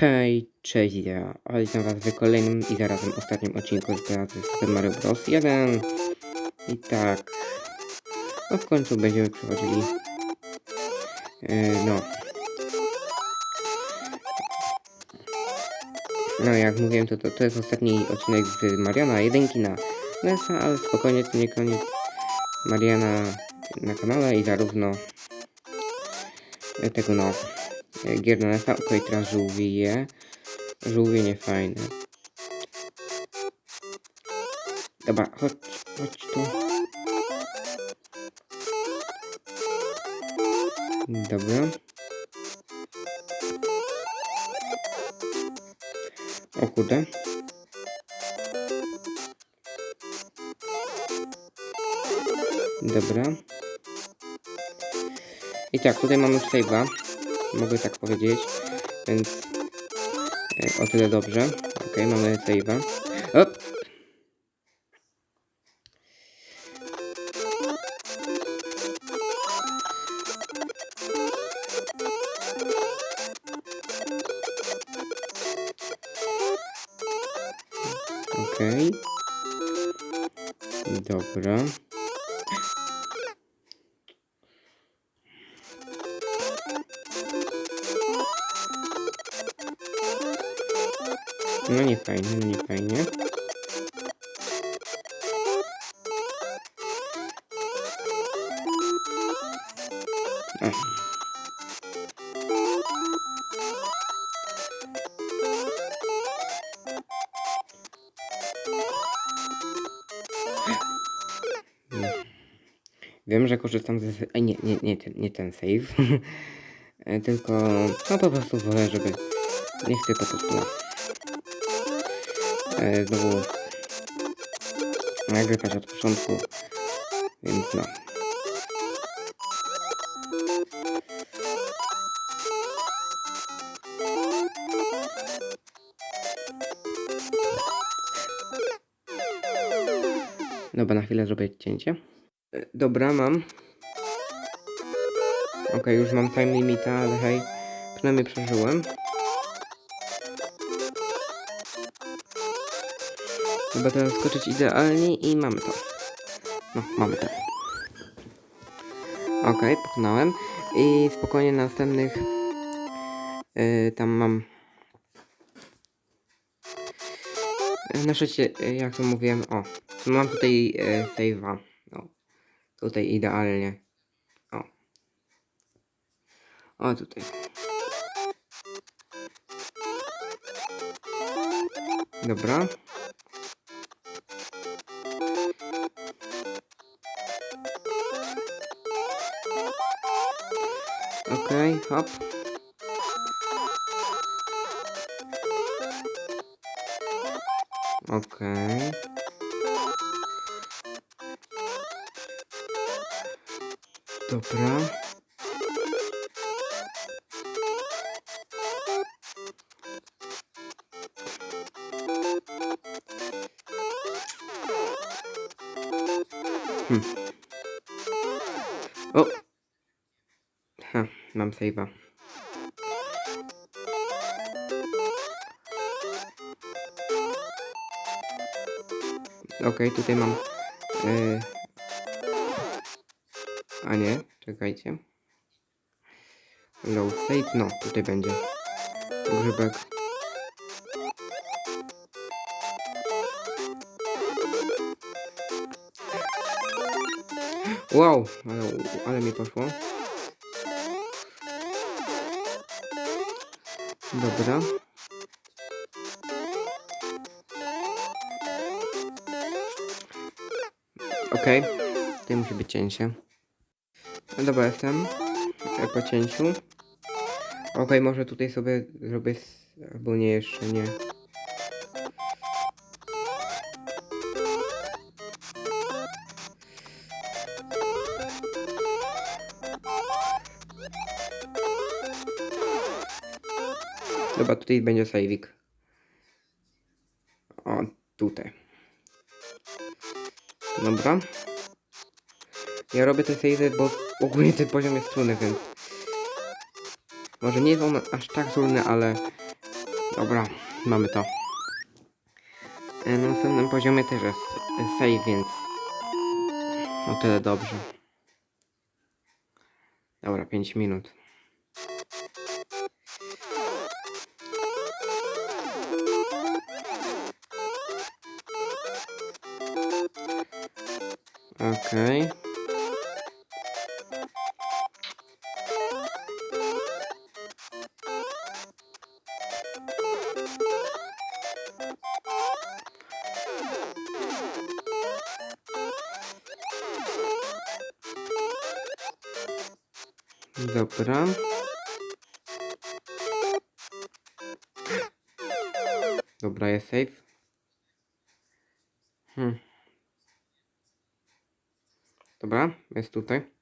Hej, cześć ja, witam was w kolejnym i zarazem ostatnim odcinku z Super Mario Bros. 1 I tak, no w końcu będziemy przechodzili, yy, no. No jak mówiłem, to, to, to jest ostatni odcinek z Mariana, jedynki na NESa, ale spokojnie, to nie koniec Mariana na kanale i zarówno tego no gier na NESa, okej, teraz żółwie, żółwie nie fajne. Dobra, chodź, chodź tu. Dobra. O kurde. Dobra. I tak, tutaj mamy save'a. Mogę tak powiedzieć. Więc e, o tyle dobrze. Ok, mamy save'a. No nie fajnie, no nie fajnie. Ach. Wiem, że korzystam ze... Ej, nie, nie, nie, ten, nie ten save. E, Tylko, no po prostu wolę, żeby... Nie chcę po prostu... E, znowu... Nagrywać od początku. Więc no. Dobra, na chwilę zrobię cięcie. E, Dobra, mam. Okej, już mam time limita, ale hej, przynajmniej przeżyłem. Chyba teraz skoczyć idealnie i mamy to. No, mamy to. Okej, pokonałem. I spokojnie na następnych... Yy, tam mam... Na szczęście, yy, jak to mówiłem, o, mam tutaj yy, save'a. O, tutaj idealnie. O. O, tutaj. Dobra. Hop. Okej. Dobra. Hm. O! Mam save'a. Okej, tutaj mam... Yy... A nie, czekajcie. Low save, no, tutaj będzie. Grzybek. Wow, ale, ale mi poszło. Dobra. Okej, tutaj musi być cięcie. No dobra, jestem e, po cięciu. Okej, może tutaj sobie zrobię, albo nie, jeszcze nie. Dobra, tutaj będzie sajwik. O, tutaj. Dobra. Ja robię te save, bo ogólnie ten poziom jest trudny, więc... Może nie jest on aż tak trudny, ale Dobra, mamy to. E, Na następnym poziomie też jest save, więc o tyle dobrze. Dobra, 5 minut. Okej. Dobra. Dobra, jest safe. Dobra, jest tutaj.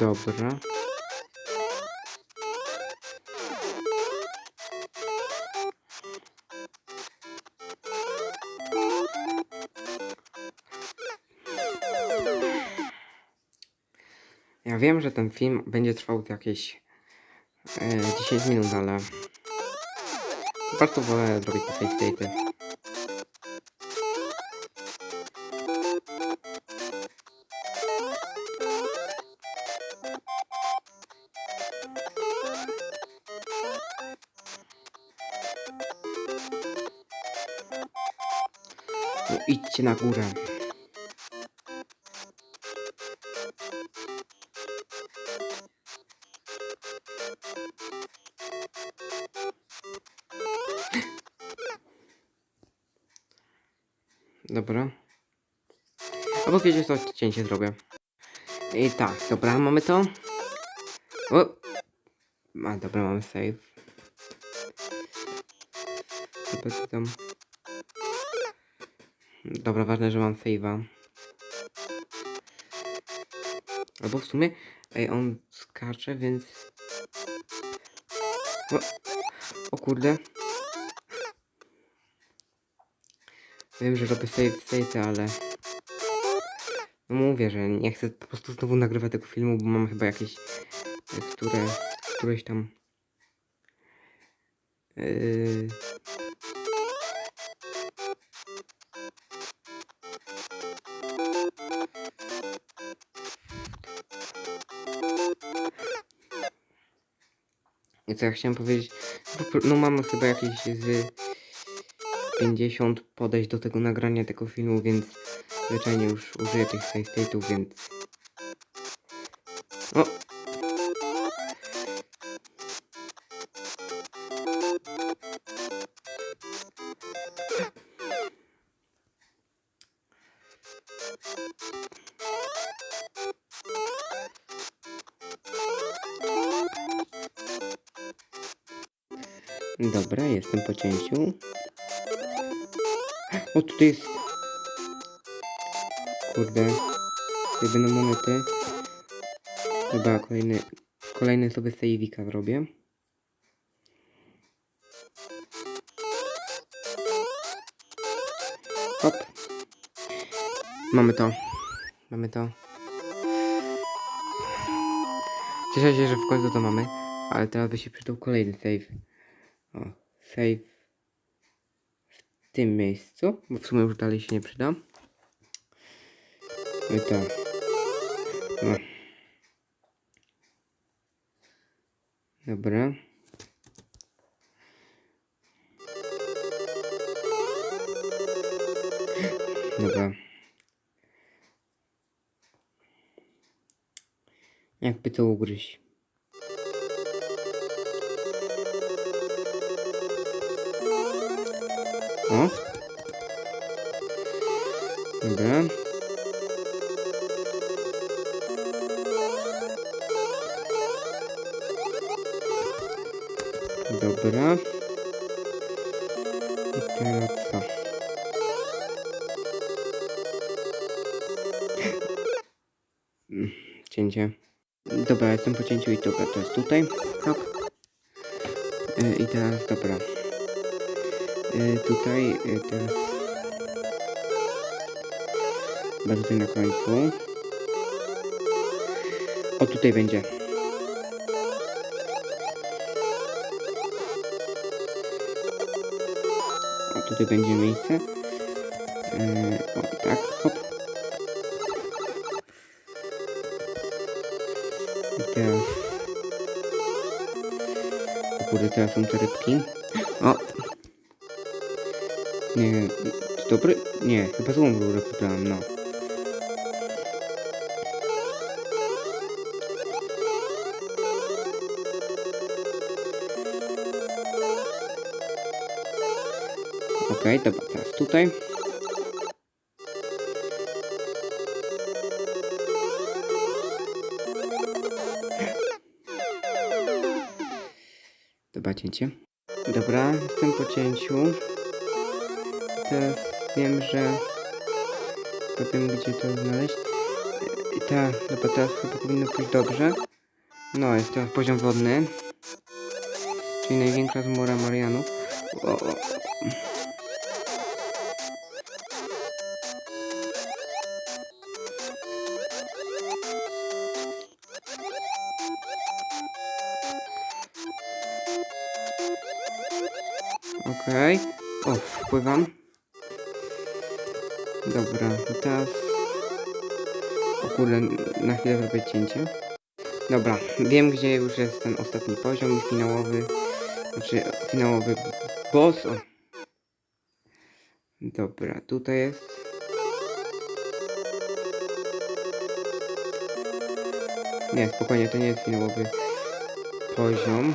Dobra. Wiem, że ten film będzie trwał jakieś e, 10 minut, ale prostu wolę zrobić te save state'y. No idźcie na górę. Dobra. Albo wiecie co, cięcie zrobię. I tak, dobra, mamy to. O! A, dobra, mamy save. Dobra, tam. Dobra, ważne, że mam save'a. Albo w sumie, ej, on skacze, więc... O, o kurde. Wiem, że robię save state, ale... No mówię, że nie chcę po prostu znowu nagrywać tego filmu, bo mam chyba jakieś... e, Które... Któreś tam... Yy... I co ja chciałem powiedzieć? No, mamy chyba jakieś z 50 podejść do tego nagrania tego filmu, więc zwyczajnie już użyję tych save state'ów, więc... O! Dobra, jestem po cięciu. O, tutaj jest... Kurde. Tutaj będą monety. Chyba kolejny... Kolejny sobie save'ika zrobię. Hop. Mamy to. Mamy to. Cieszę się, że w końcu to mamy. Ale teraz by się przydał kolejny save. O, save tym miejscu, bo w sumie już dalej się nie przyda. No i tak. No. Dobra. Dobra. Jakby to ugryźć. O. Dobra. Dobra. I teraz co? Cięcie. Dobra, jestem po cięciu i dobra, to jest tutaj. Hop. I teraz dobra. E, tutaj, e, teraz. Chyba tutaj na końcu. O, tutaj będzie. O, tutaj będzie miejsce. E, o, tak, hop. I teraz... O kurde, teraz są te rybki. O! Nie, czy dobry? Nie, chyba złą rurę wybrałem, no. Okej, dobra, teraz tutaj. Dobra, cięcie. Dobra, jestem po cięciu. Teraz wiem, że powiem gdzie to znaleźć. I ta, dobra, teraz chyba powinno pójść dobrze. No, jest teraz poziom wodny. Czyli największa zmora Marianów. O, o. Okej. O, wpływam. Dobra, teraz... O kurde, na chwilę zrobię cięcie. Dobra, wiem gdzie już jest ten ostatni poziom finałowy... Znaczy, finałowy boss. O. Dobra, tutaj jest... Nie, spokojnie, to nie jest finałowy poziom.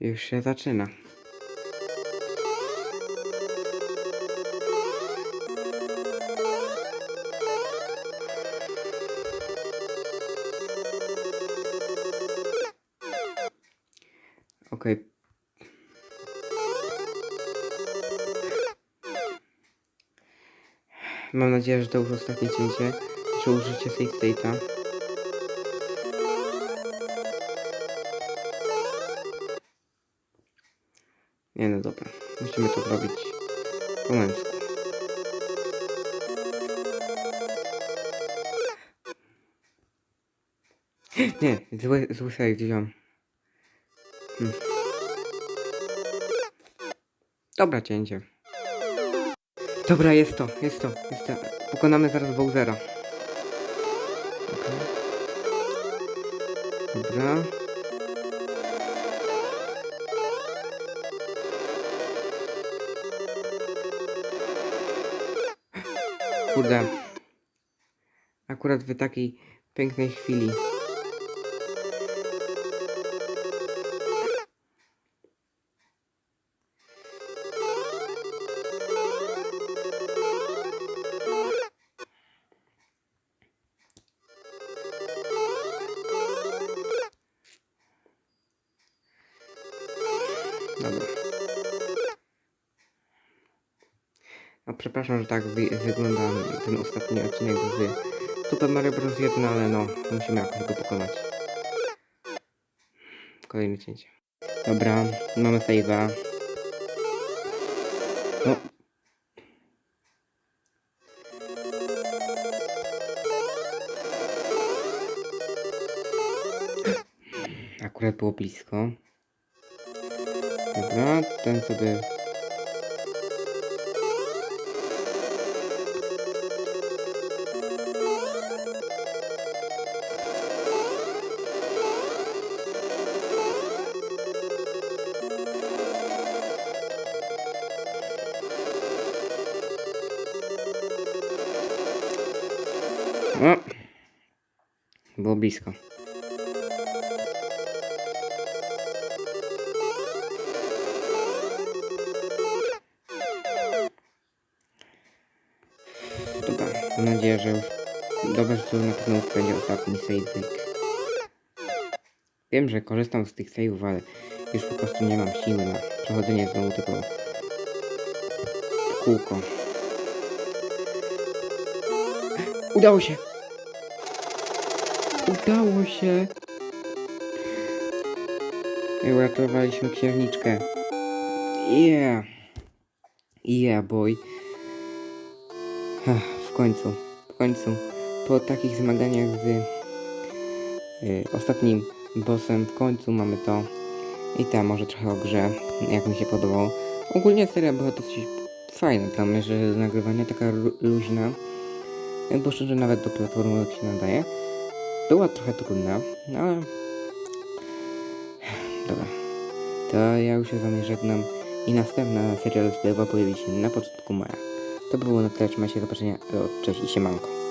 Już się zaczyna. Okej. Mam nadzieję, że to już ostatnie cięcie. Że użycie save state'a. Nie no dobra. Musimy to zrobić po męsku. Nie, zły, zły save. Hmm. Dobra, cięcie. Dobra, jest to, jest to, jest to. Pokonamy zaraz Bowsera. Okej. Dobra. Kurde. Akurat w takiej pięknej chwili. Przepraszam, że tak wy wygląda ten ostatni odcinek z Super Mario Bros. 1, ale no, musimy jakoś go pokonać. Kolejne cięcie. Dobra, mamy save'a. No. Akurat było blisko. Dobra, ten sobie O! Było blisko. Dobra, mam nadzieję, że już... Dobra, że to na pewno będzie ostatni save. Wiem, że korzystam z tych save'ów, ale już po prostu nie mam siły na przechodzenie znowu tego kółko. Udało się! Udało się! I uratowaliśmy księżniczkę. Yeah! Yeah, boy. Ach, w końcu, w końcu, po takich zmaganiach z y, ostatnim bossem, w końcu mamy to. I tam może trochę o grze, jak mi się podobało. Ogólnie seria była dosyć fajna, tam, że z nagrywania taka lu- luźna. Bo szczerze nawet do platformy się nadaje. Była trochę trudna, no ale... Dobra. To ja już się z wami żegnam i następna seria Play'a pojawi się na początku maja. To by było na tyle, trzymajcie do zobaczenia, cześć i siemanko.